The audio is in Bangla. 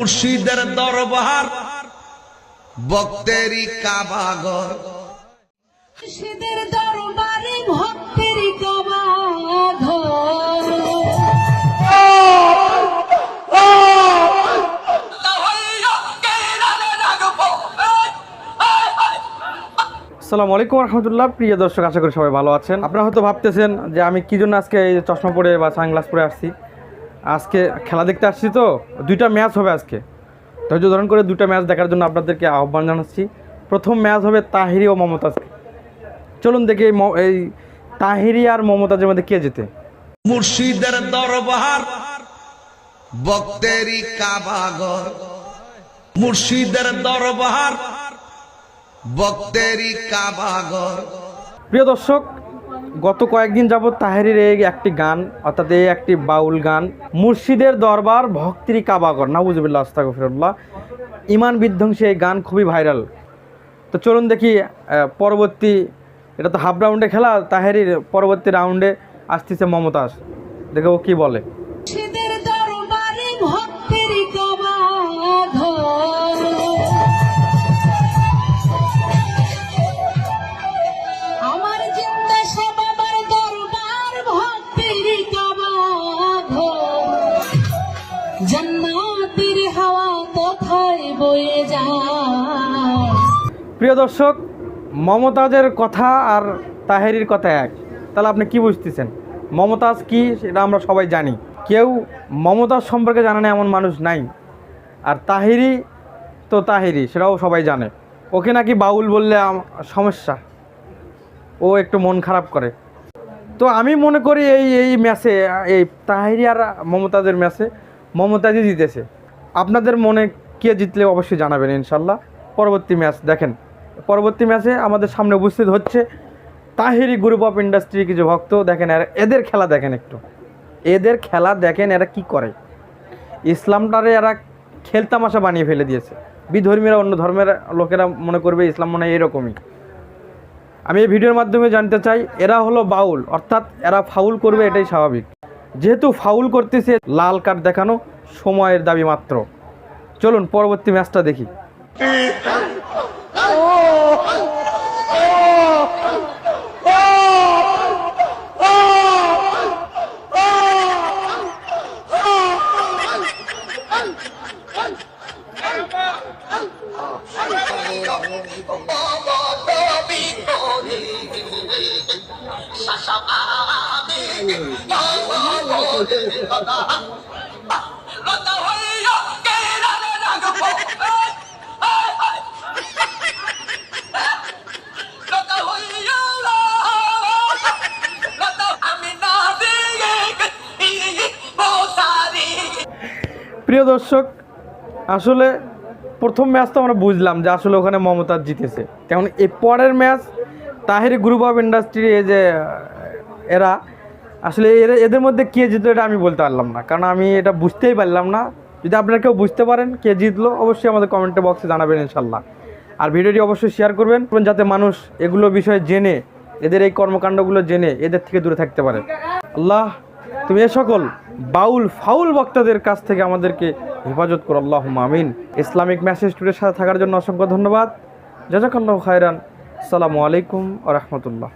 মুর্শিদের দরবার বক্তেরি কাবাগর। মুর্শিদের দরবারে ভক্তের কাবাঘর আসসালামু আলাইকুম রহমতুল্লাহ। প্রিয় দর্শক আশা করি সবাই ভালো আছেন। আপনারা হয়তো ভাবতেছেন যে আমি কী জন্য আজকে এই চশমা পরে বা সানগ্লাস পরে আসছি। আজকে খেলা দেখতে আসছি তো দুইটা ম্যাচ হবে আজকে। ধৈর্য ধারণ করে দুইটা ম্যাচ দেখার জন্য আপনাদেরকে আহ্বান জানাচ্ছি। প্রথম ম্যাচ হবে তাহিরি ও মমতাজকে চলুন দেখি এই এই তাহিরি আর মমতাজের মধ্যে কে যেতে মুর্শিদের দরবার বক্তেরি কাবাগর। মুর্শিদের দরবার বক্তেরি কাবাগর। প্রিয় দর্শক গত কয়েকদিন যাবৎ তাহেরির এই একটি গান, অর্থাৎ এই একটি বাউল গান, মুর্শিদের দরবার ভক্তির কাবাগর নাবুজুবিল্লাহ আস্তাগফিরুল্লাহ, ইমান বিধ্বংসী এই গান খুবই ভাইরাল। তো চলুন দেখি পরবর্তী, এটা তো হাফ রাউন্ডে খেলা, তাহেরির পরবর্তী রাউন্ডে আসতেছে মমতাজ। দেখে ও কী বলে। প্রিয় দর্শক, মমতাজের কথা আর তাহেরির কথা এক। তাহলে আপনি কি বুঝতেছেন? মমতাজ কি সেটা আমরা সবাই জানি। কেউ মমতাজ সম্পর্কে জানে না এমন মানুষ নাই। আর তাহিরি তো তাহিরি, সেটাও সবাই জানে। ওকে নাকি বাউল বললে সমস্যা? ও একটু মন খারাপ করে। তো আমি মনে করি এই এই ম্যাচে, এই তাহিরি আর মমতাজের ম্যাচে মমতাজই জিতেছে। আপনাদের মনে কে জিতলে অবশ্যই জানাবেন ইনশাল্লাহ। পরবর্তী ম্যাচ দেখেন। পরবর্তী ম্যাচে আমাদের সামনে উপস্থিত হচ্ছে তাহিরি গ্রুপ অফ ইন্ডাস্ট্রি কিছু ভক্ত। দেখেন এরা- এদের খেলা দেখেন একটু। এদের খেলা দেখেন এরা কি করে। ইসলামটারে এরা খেলতামাশা বানিয়ে ফেলে দিয়েছে। বিধর্মীরা, অন্য ধর্মের লোকেরা মনে করবে ইসলাম মনে হয় এরকমই। আমি এই ভিডিওর মাধ্যমে জানতে চাই, এরা হলো বাউল, অর্থাৎ এরা ফাউল করবে এটাই স্বাভাবিক। যেহেতু ফাউল করতেছে লাল কার্ড দেখানো সময়ের দাবি মাত্র। চলুন পরবর্তী ম্যাচটা দেখি। প্রিয় দর্শক, আসলে প্রথম ম্যাচ তো আমরা বুঝলাম যে আসলে ওখানে মমতাজ জিতেছে। কারণ এই পরের match Tahir group of industry যে, এরা আসলে এদের মধ্যে কে জিতলো এটা আমি বলতে পারলাম না। কারণ আমি এটা বুঝতেই পারলাম না। যদি আপনারা কেউ বুঝতে পারেন কে জিতলো, অবশ্যই আমাদের কমেন্টে বক্সে জানাবেন ইনশাল্লাহ। আর ভিডিওটি অবশ্যই শেয়ার করবেন, যাতে মানুষ এগুলো বিষয়ে জেনে, এদের এই কর্মকাণ্ডগুলো জেনে এদের থেকে দূরে থাকতে পারে। আল্লাহ, তুমি এ সকল বাউল, ফাউল বক্তাদের কাছ থেকে আমাদেরকে হেফাজত করো আল্লাহ মামিন ইসলামিক মেসেজ টুডের সাথে থাকার জন্য অসংখ্য ধন্যবাদ। জাজাকাল্লাহ খায়রান। আসসালামু আলাইকুম ও রহমতুল্লাহ।